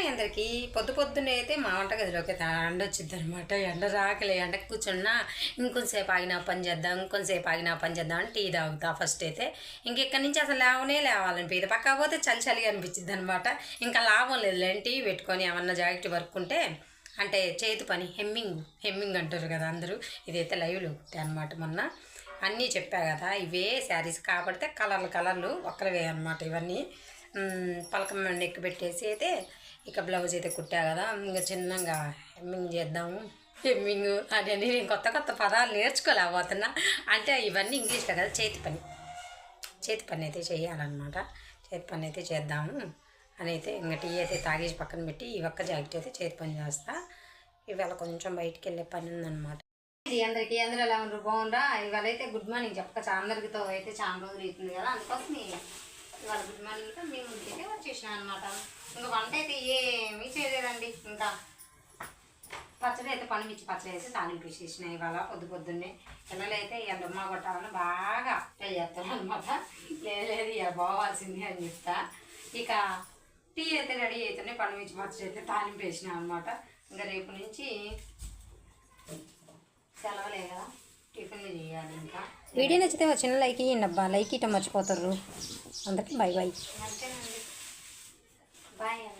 Hi పొద్దు పొద్దున్నే అయితే మా వంటగదిలోకి ఎండ వచ్చింది అనమాట ఎండ రాకలే ఎండకు కూర్చున్నా ఇంకొంతసేపు ఆగినా పని చేద్దాం ఇంకొంతసేపు ఆగినా పని చేద్దాం అని టీ తాగుతా ఫస్ట్ అయితే. ఇంకెక్కడి నుంచి అసలు లేవనే లేవాలని ఇది. పక్క పోతే చలి చలిగా అనిపించింది అనమాట ఇంకా లాభం లేదు టీ పెట్టుకొని ఏమన్నా జాకెట్ వర్క్ ఉంటే అంటే చేతి పని హెమ్మింగ్ హెమ్మింగ్ అంటారు కదా అందరూ. ఇదైతే లైవ్లో అనమాట మొన్న. అన్నీ చెప్పా కదా ఇవే శారీస్ కాబడితే కలర్లు కలర్లు ఒక్కరివే అనమాట ఇవన్నీ. పలకం నెక్కి పెట్టేసి అయితే ఇక బ్లౌజ్ అయితే కుట్టా కదా ఇంకా చిన్నగా హెమ్మింగ్ చేద్దాము. హెమ్మింగ్ అదే నేను కొత్త కొత్త పదాలు నేర్చుకోలేకపోతున్నా. అంటే ఇవన్నీ ఇంగ్లీష్లో కదా చేతి పని. చేతి పని అయితే చేయాలన్నమాట. చేతి పని అయితే చేద్దాము. అని అయితే ఇంకా టీ అయితే తాగేసి పక్కన పెట్టి ఈ ఒక్క జాకెట్ అయితే చేతి పని చేస్తా. ఇవాళ కొంచెం బయటికి వెళ్ళే పని ఉందన్నమాట. ఇది అందరికి అందరూ ఎలా ఉండరు బాగుండా ఇవాళ అయితే గుడ్ మార్నింగ్ చెప్పక అందరితో అయితే చాలా రోజులు అవుతుంది కదా అందుకోసం ఇవాళ గుడ్ మార్నింగ్ మీ ముందుకైతే వచ్చేసిన అనమాట ఇంకా వంట అయితే ఏమీ చేయలేదండి. ఇంకా పచ్చడి అయితే పనిమిచ్చి పచ్చడి అయితే తాలింపు వేసేసిన ఇవాళ పొద్దు పొద్దున్నే. పిల్లలు అయితే ఇవాళ డుమ్మా కొట్టాలని బాగా ట్రై చేస్తారు అనమాట లేదు లేదు ఇక పోవాల్సింది అని చెప్తా. ఇక టీ అయితే రెడీ అయితేనే పనిమిచ్చి పచ్చడి అయితే తాలింపు వేసిన అనమాట ఇంకా రేపు నుంచి సెలవులే కదా టిఫిన్లు చేయాలి ఇంకా. వీడియో నచ్చితే చిన్న లైక్ ఇవ్వండి అబ్బా. లైక్ ఇవ్వటం మర్చిపోతారు. అందరికీ బై బై. Bye.